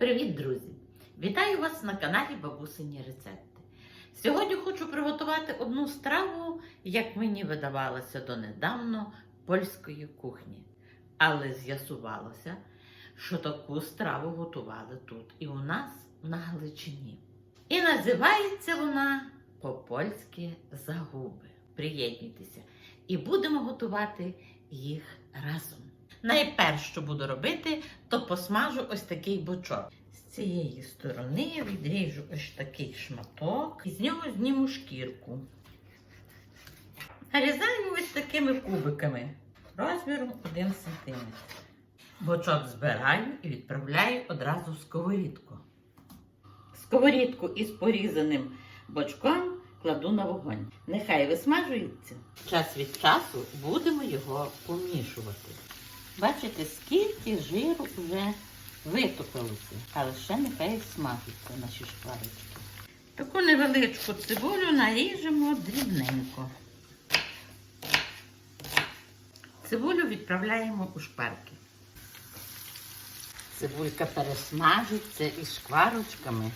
Привіт, друзі! Вітаю вас на каналі Бабусині Рецепти. Сьогодні хочу приготувати одну страву, як мені видавалося донедавно, польської кухні. Але з'ясувалося, що таку страву готували тут і у нас на Галичині. І називається вона по-польськи загуби. Приєднуйтеся і будемо готувати їх разом. Найперше, що буду робити, то посмажу ось такий бочок. З цієї сторони відріжу ось такий шматок і з нього зніму шкірку. Нарізаю ось такими кубиками розміром 1 см. Бочок збираю і відправляю одразу в сковорідку. Сковорідку із порізаним бочком кладу на вогонь. Нехай висмажується. Час від часу будемо його помішувати. Бачите, скільки жиру вже витопилося, але ще нехай смажуться наші шкварочки. Таку невеличку цибулю наріжемо дрібненько. Цибулю відправляємо у шпарки. Цибулька пересмажиться із шкварочками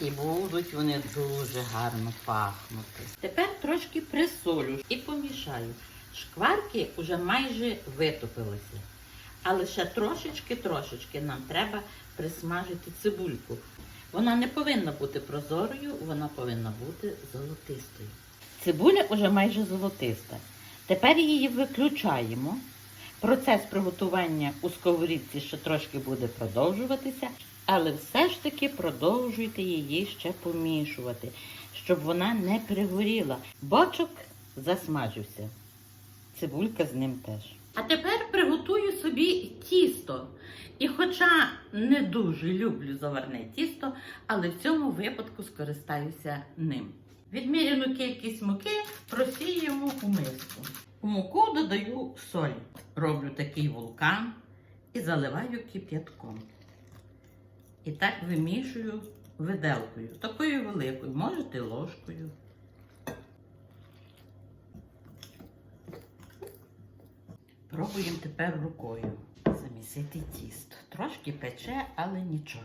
і будуть вони дуже гарно пахнути. Тепер трошки присолю і помішаю. Шкварки вже майже витопилися. Але ще трошечки-трошечки нам треба присмажити цибульку. Вона не повинна бути прозорою, вона повинна бути золотистою. Цибуля вже майже золотиста. Тепер її виключаємо. Процес приготування у сковорідці ще трошки буде продовжуватися, але все ж таки продовжуйте її ще помішувати, щоб вона не пригоріла. Бочок засмажився. Цибулька з ним теж. А тепер приготую собі тісто. І хоча не дуже люблю заварне тісто, але в цьому випадку скористаюся ним. Відміряну кількість муки просіємо у миску. У муку додаю соль. Роблю такий вулкан і заливаю кип'ятком. І так вимішую виделкою, такою великою, можете ложкою. Пробуємо тепер рукою замісити тісто. Трошки пече, але нічого.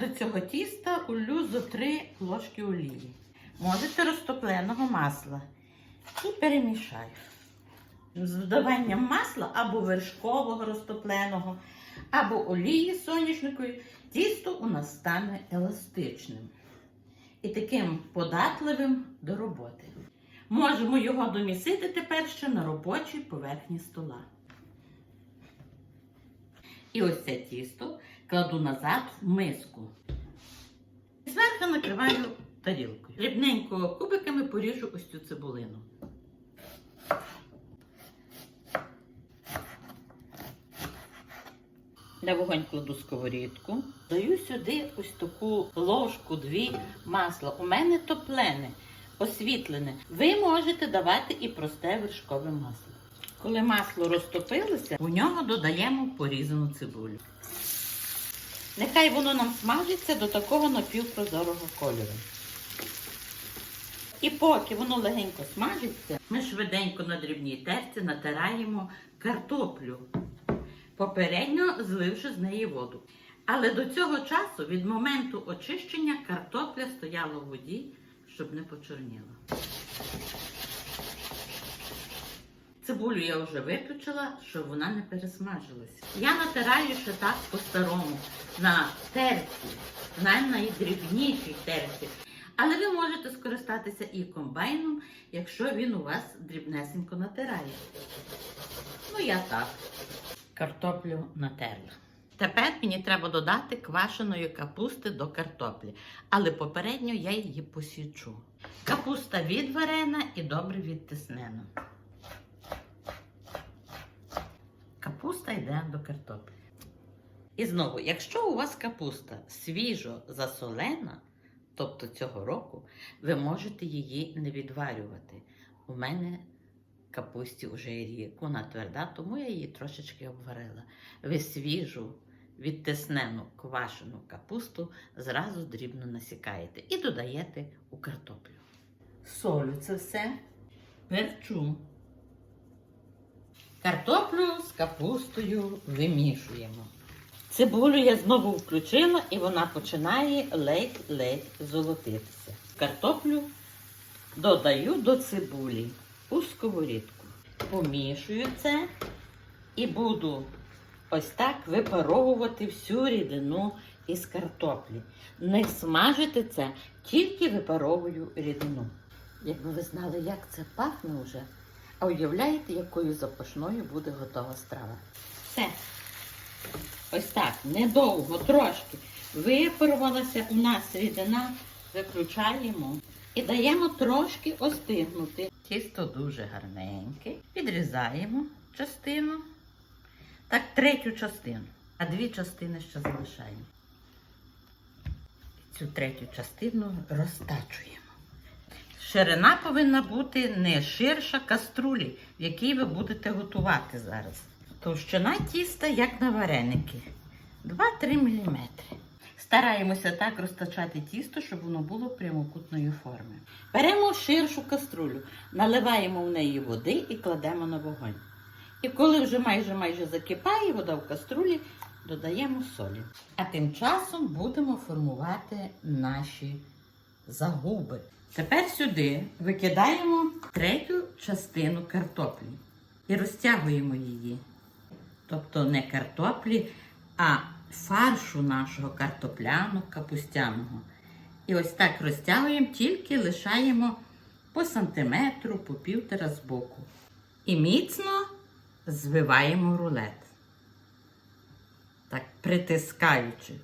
До цього тіста улю зо 3 ложки олії. Можете розтопленого масла. І перемішаю. З додаванням масла або вершкового розтопленого, або олії соняшникової, тісто у нас стане еластичним і таким податливим до роботи. Можемо його домісити тепер ще на робочій поверхні стола. І ось це тісто кладу назад в миску. І зверху накриваю тарілкою. Дрібненько кубиками поріжу ось цю цибулину. На вогонь кладу сковорідку. Даю сюди ось таку ложку-дві масла. У мене топлене, освітлене. Ви можете давати і просте вершкове масло. Коли масло розтопилося, у нього додаємо порізану цибулю. Нехай воно нам смажиться до такого напівпрозорого кольору. І поки воно легенько смажиться, ми швиденько на дрібній терці натираємо картоплю, попередньо зливши з неї воду. Але до цього часу, від моменту очищення, картопля стояла в воді, щоб не почорніла. Цибулю я вже виключила, щоб вона не пересмажилася. Я натираю ще так по-старому на терці, на найдрібнішій терці. Але ви можете скористатися і комбайном, якщо він у вас дрібнесенько натирає. Ну, я так. Картоплю натерла. Тепер мені треба додати квашеної капусти до картоплі, але попередньо я її посічу. Капуста відварена і добре відтиснена. Капуста йде до картоплі. І знову, якщо у вас капуста свіжо засолена, тобто цього року, ви можете її не відварювати. У мене капусті вже рік, вона тверда, тому я її трошечки обварила. Ви свіжу, відтиснену квашену капусту зразу дрібно насікаєте і додаєте у картоплю. Солю це все, перчу. Картоплю з капустою вимішуємо. Цибулю я знову включила і вона починає ледь-ледь золотитися. Картоплю додаю до цибулі у сковорідку. Помішую це і буду ось так випаровувати всю рідину із картоплі. Не смажити це, тільки випаровую рідину. Якби ви знали, як це пахне вже, а уявляєте, якою запашною буде готова страва. Все. Ось так, недовго, трошки. Випарувалася у нас рідина, виключаємо і даємо трошки остигнути. Тісто дуже гарненьке. Підрізаємо частину. Так, третю частину. А дві частини ще залишаємо. Цю третю частину розтачуємо. Ширина повинна бути не ширша каструлі, в якій ви будете готувати зараз. Товщина тіста, як на вареники. 2-3 мм. Стараємося так розтачати тісто, щоб воно було прямокутної форми. Беремо ширшу каструлю, наливаємо в неї води і кладемо на вогонь. І коли вже майже майже закипає вода в каструлі, додаємо солі. А тим часом будемо формувати наші загуби. Тепер сюди викидаємо третю частину картоплі і розтягуємо її. Тобто не картоплі, а фаршу нашого картопляно-капустяного. І ось так розтягуємо, тільки лишаємо по сантиметру, по півтора з боку. І міцно звиваємо рулет. Так, притискаючи.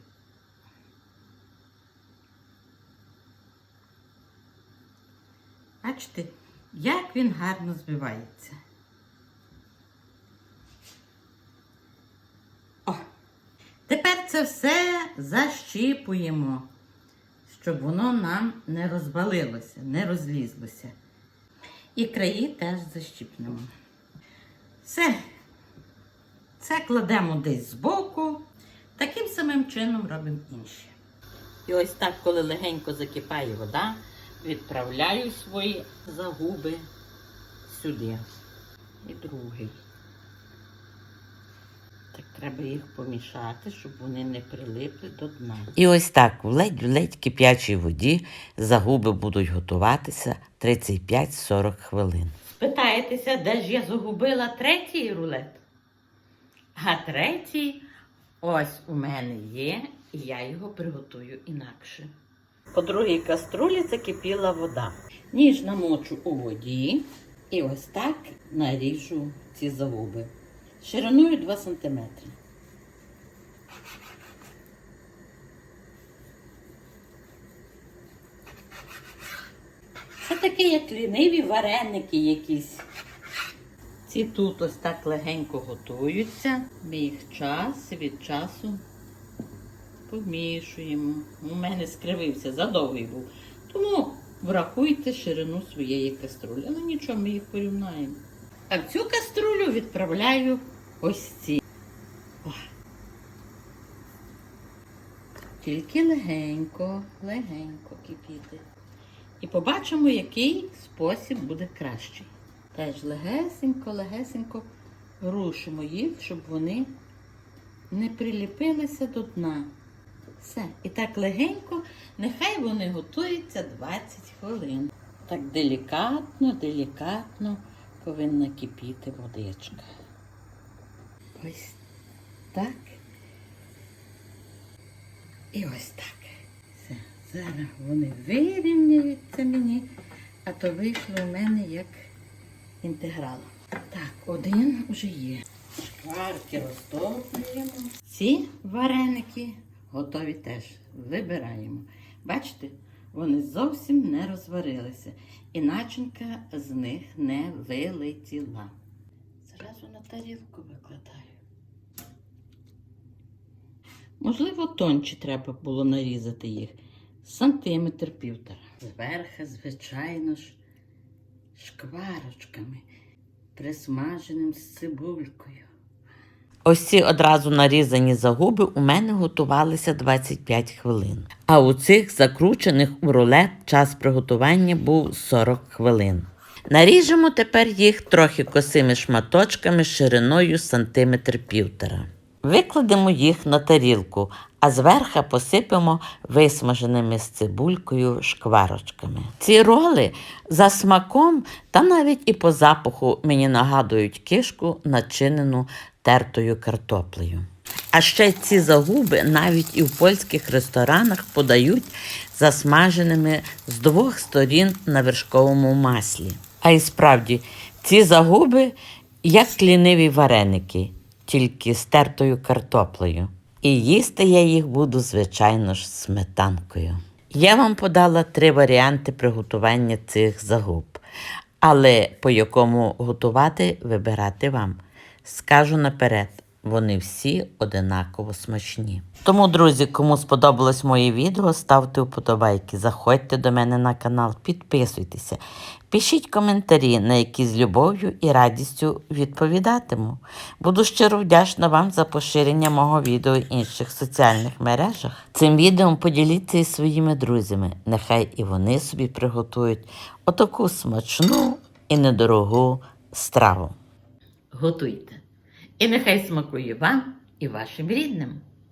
Бачите, як він гарно збивається. О, тепер це все защіпуємо, щоб воно нам не розвалилося, не розлізлося. І краї теж защіпнемо. Все. Це кладемо десь збоку. Таким самим чином робимо інші. І ось так, коли легенько закипає вода, відправляю свої загуби сюди. І другий. Так треба їх помішати, щоб вони не прилипли до дна. І ось так в ледь-ледь кип'ячій воді загуби будуть готуватися 35-40 хвилин. Спитаєтеся, де ж я загубила третій рулет? А третій ось у мене є, і я його приготую інакше. По другій каструлі закипіла вода. Ніж намочу у воді і ось так наріжу ці загуби. Шириною 2 см. Це такі, як ліниві вареники якісь. Ці тут ось так легенько готуються. Ми їх час від часу помішуємо. У мене скривився, задовгий був. Тому врахуйте ширину своєї каструлі. Але нічого, ми їх порівнаємо. А в цю каструлю відправляю ось ці. Тільки легенько, легенько кипіти. І побачимо, який спосіб буде кращий. Теж легесенько, легесенько рушимо їх, щоб вони не приліпилися до дна. Все. І так легенько, нехай вони готуються 20 хвилин. Так делікатно, делікатно повинна кипіти водичка. Ось так. І ось так. Зараз вони вирівняються мені, а то вийшло у мене як інтеграл. Так, один вже є. Шкварки розтоплюємо. Ці вареники готові теж. Вибираємо. Бачите, вони зовсім не розварилися. І начинка з них не вилетіла. Зразу на тарілку викладаю. Можливо, тонче треба було нарізати їх. Сантиметр півтора. Зверху, звичайно ж, шкварочками, присмаженим з цибулькою. Ось ці одразу нарізані загуби у мене готувалися 25 хвилин. А у цих закручених у рулет час приготування був 40 хвилин. Наріжемо тепер їх трохи косими шматочками шириною сантиметр півтора. Викладемо їх на тарілку, а зверху посипемо висмаженими з цибулькою шкварочками. Ці роли за смаком та навіть і по запаху мені нагадують кишку, начинену тертою картоплею. А ще ці загуби навіть і в польських ресторанах подають засмаженими з двох сторін на вершковому маслі. А і справді, ці загуби як ліниві вареники, тільки з тертою картоплею. І їсти я їх буду, звичайно ж, сметанкою. Я вам подала три варіанти приготування цих загуб, але по якому готувати вибирати вам. Скажу наперед, вони всі одинаково смачні. Тому, друзі, кому сподобалось моє відео, ставте вподобайки, заходьте до мене на канал, підписуйтеся, пишіть коментарі, на які з любов'ю і радістю відповідатиму. Буду щиро вдячна вам за поширення мого відео в інших соціальних мережах. Цим відео поділіться із своїми друзями. Нехай і вони собі приготують отаку смачну і недорогу страву. Готуйте. І нехай смакує вам і вашим рідним.